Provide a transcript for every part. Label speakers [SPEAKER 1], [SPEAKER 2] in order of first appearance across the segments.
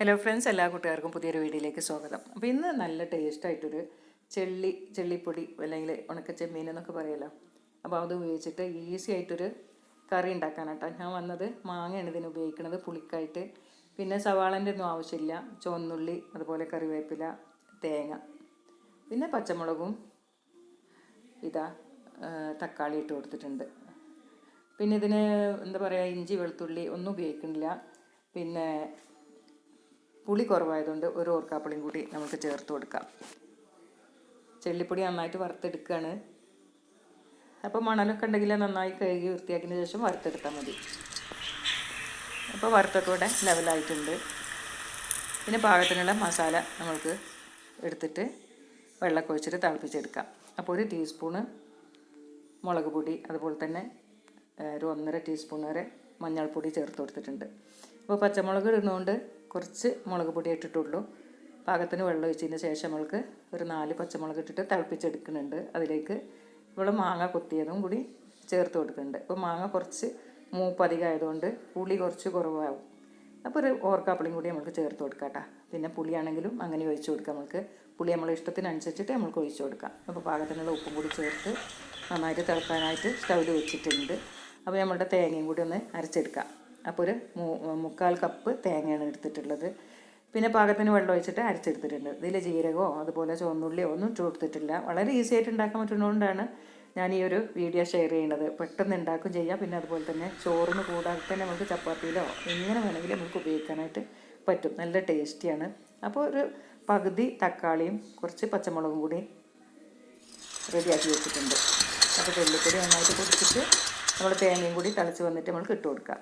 [SPEAKER 1] Hello friends എല്ലാ കൂട്ടുകാർക്കും പുതിയൊരു വീഡിയോയിലേക്ക് സ്വാഗതം. അപ്പോൾ ഇന്ന് നല്ല ടേസ്റ്റായിട്ടൊരു ചെള്ളി ചെള്ളിപ്പൊടി അല്ലെങ്കിൽ ഉണക്ക ചെമ്മീൻ എന്നൊക്കെ പറയുമല്ലോ അപ്പോൾ അത് ഉപയോഗിച്ചിട്ട് ഈസി ആയിട്ടൊരു കറി ഉണ്ടാക്കാനാട്ടോ. ഞാൻ വന്നത് മാങ്ങയാണ് ഇതിന് ഉപയോഗിക്കുന്നത് പുളിക്കായിട്ട്. പിന്നെ സവാളന്റെ ഒന്നും ആവശ്യമില്ല. ചുവന്നുള്ളി അതുപോലെ കറിവേപ്പില തേങ്ങ. പിന്നെ പച്ചമുളകും ഇതാ തക്കാളി ഇട്ട് കൊടുത്തിട്ടുണ്ട്. പിന്നെ ഇതിന് എന്താ പറയുക ഇഞ്ചി വെളുത്തുള്ളി ഒന്നും ഉപയോഗിക്കുന്നില്ല. പിന്നെ പുളി കുറവായതുകൊണ്ട് ഒരു ഓർക്കാപ്പുളിയും കൂടി നമുക്ക് ചേർത്ത് കൊടുക്കാം. ചെല്ലിപ്പൊടി നന്നായിട്ട് വറുത്തെടുക്കുകയാണ് അപ്പോൾ മണലൊക്കെ ഉണ്ടെങ്കിൽ നന്നായി കഴുകി വൃത്തിയാക്കിയതിന് ശേഷം വറുത്തെടുത്താൽ മതി. അപ്പോൾ വറുത്തൊക്കെ ഇവിടെ ലെവലായിട്ടുണ്ട്. പിന്നെ പാകത്തിനുള്ള മസാല നമ്മൾക്ക് എടുത്തിട്ട് വെള്ളമൊക്കെ ഒഴിച്ചിട്ട് തിളപ്പിച്ചെടുക്കാം. അപ്പോൾ ഒരു ടീസ്പൂണ് മുളക് പൊടി അതുപോലെ തന്നെ ഒരു ഒന്നര ടീസ്പൂൺ വരെ മഞ്ഞൾപ്പൊടി ചേർത്ത് കൊടുത്തിട്ടുണ്ട്. അപ്പോൾ പച്ചമുളക് ഇടുന്നതുകൊണ്ട് കുറച്ച് മുളക് പൊടി ഇട്ടിട്ടുള്ളൂ. പാകത്തിന് വെള്ളം ഒഴിച്ചതിന് ശേഷം നമ്മൾക്ക് ഒരു നാല് പച്ചമുളക് ഇട്ടിട്ട് തിളപ്പിച്ചെടുക്കുന്നുണ്ട്. അതിലേക്ക് ഇവിടെ മാങ്ങ കൊത്തിയതും കൂടി ചേർത്ത് കൊടുക്കുന്നുണ്ട്. അപ്പോൾ മാങ്ങ കുറച്ച് മൂപ്പ് അധികമായതുകൊണ്ട് പുളി കുറച്ച് കുറവാകും. അപ്പോൾ ഒരു ഓർക്കാപ്പിളിയും കൂടി നമുക്ക് ചേർത്ത് കൊടുക്കാം കേട്ടോ. പിന്നെ പുളിയാണെങ്കിലും അങ്ങനെ ഒഴിച്ചു കൊടുക്കാം നമുക്ക് പുളി നമ്മളെ ഇഷ്ടത്തിനനുസരിച്ചിട്ട് നമുക്ക് ഒഴിച്ചു കൊടുക്കാം. അപ്പോൾ പാകത്തിനുള്ള ഉപ്പും കൂടി ചേർത്ത് നന്നായിട്ട് തിളക്കാനായിട്ട് സ്റ്റൗവിൽ വെച്ചിട്ടുണ്ട്. അപ്പോൾ നമ്മളുടെ തേങ്ങയും കൂടി ഒന്ന് അരച്ചെടുക്കാം. അപ്പോൾ ഒരു മുക്കാൽ കപ്പ് തേങ്ങയാണ് എടുത്തിട്ടുള്ളത്. പിന്നെ പാകത്തിന് വെള്ളം ഒഴിച്ചിട്ട് അരച്ചെടുത്തിട്ടുണ്ട്. ഇതിൽ ജീരകമോ അതുപോലെ ചുവന്നുള്ളിയോ ഒന്നും ഇട്ട് കൊടുത്തിട്ടില്ല വളരെ ഈസി ആയിട്ട് ഉണ്ടാക്കാൻ പറ്റുന്നതുകൊണ്ടാണ് ഞാൻ ഈ ഒരു വീഡിയോ ഷെയർ ചെയ്യുന്നത്. പെട്ടെന്ന് ഉണ്ടാക്കും ചെയ്യാം. പിന്നെ അതുപോലെ തന്നെ ചോറിന് കൂടാതെ തന്നെ നമുക്ക് ചപ്പാത്തിയിലോ എങ്ങനെ വേണമെങ്കിലും നമുക്ക് ഉപയോഗിക്കാനായിട്ട് പറ്റും. നല്ല ടേസ്റ്റിയാണ് അപ്പോൾ ഒരു പകുതി തക്കാളിയും കുറച്ച് പച്ചമുളകും കൂടി റെഡിയാക്കി വെച്ചിട്ടുണ്ട്. അപ്പോൾ വെള്ളിപ്പൊടി നന്നായിട്ട് പൊടിച്ചിട്ട് നമ്മൾ തേങ്ങയും കൂടി തിളച്ച് വന്നിട്ട് നമ്മൾക്ക് ഇട്ട് കൊടുക്കാം.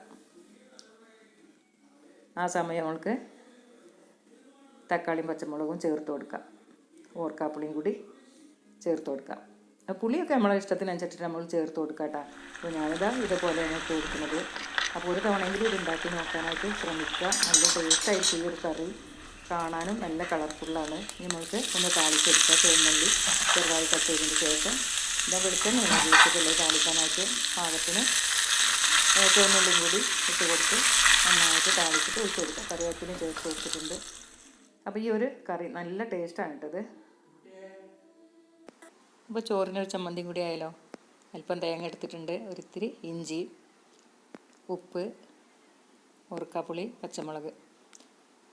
[SPEAKER 1] ആ സമയം അവൾക്ക് തക്കാളിയും പച്ചമുളകും ചേർത്ത് കൊടുക്കാം. ഓർക്കാപ്പുളിയും കൂടി ചേർത്ത് കൊടുക്കാം. പുളിയൊക്കെ നമ്മളെ ഇഷ്ടത്തിനനുസരിച്ചിട്ട് നമ്മൾ ചേർത്ത് കൊടുക്കാം കേട്ടോ. അപ്പോൾ ഞാനിതാ ഇതുപോലെയാണ് ഇട്ട് കൊടുക്കുന്നത്. അപ്പോൾ ഒരു തവണയെങ്കിലും ഇത് ഉണ്ടാക്കി നോക്കാനായിട്ട് ശ്രമിക്കുക. നല്ല ടേസ്റ്റായിരിക്കും ഈ ഒരു കറി. കാണാനും നല്ല കളർഫുള്ളാണ് നമുക്ക് ഒന്ന് താളിച്ചെടുക്കുക ചുവന്നുള്ളി ചെറുതായി കട്ട് ചെയ്തതിന് ശേഷം ഇതാ വെളുത്തന്നെ ഉപയോഗിച്ചിട്ടുള്ളത് താളിക്കാനായിട്ട് പാകത്തിന് ചുവന്നുള്ളിയും കൂടി ഇട്ട് കൊടുത്ത് നന്നായിട്ട് താളിച്ചിട്ട് ഒഴിച്ച് കൊടുക്കുക കറിവേപ്പിലയും ചേർത്ത് കൊടുത്തിട്ടുണ്ട്. അപ്പോൾ ഈ ഒരു കറി നല്ല ടേസ്റ്റാണ് കേട്ടത്. അപ്പോൾ ചോറിനൊരു ചമ്മന്തി കൂടി ആയാലോ അല്പം തേങ്ങ എടുത്തിട്ടുണ്ട്. ഒരിത്തിരി ഇഞ്ചി ഉപ്പ് ഉറുക്കാപ്പുളി പച്ചമുളക്.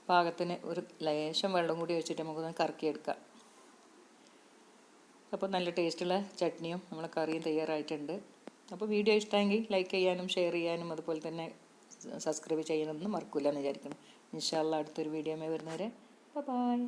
[SPEAKER 1] പാകത്തിന് ഒരു ലേശം വെള്ളം കൂടി ഒഴിച്ചിട്ട് നമുക്കൊന്ന് കറക്കിയെടുക്കാം. അപ്പോൾ നല്ല ടേസ്റ്റുള്ള ചട്നിയും നമ്മളെ കറിയും തയ്യാറായിട്ടുണ്ട്. അപ്പോൾ വീഡിയോ ഇഷ്ടമെങ്കിൽ ലൈക്ക് ചെയ്യാനും ഷെയർ ചെയ്യാനും അതുപോലെ തന്നെ സബ്സ്ക്രൈബ് ചെയ്യാനൊന്നും മറക്കില്ല എന്ന് വിചാരിക്കണം ഇൻഷാല്ല അടുത്തൊരു വീഡിയോ വരുന്നവരെ. ബൈ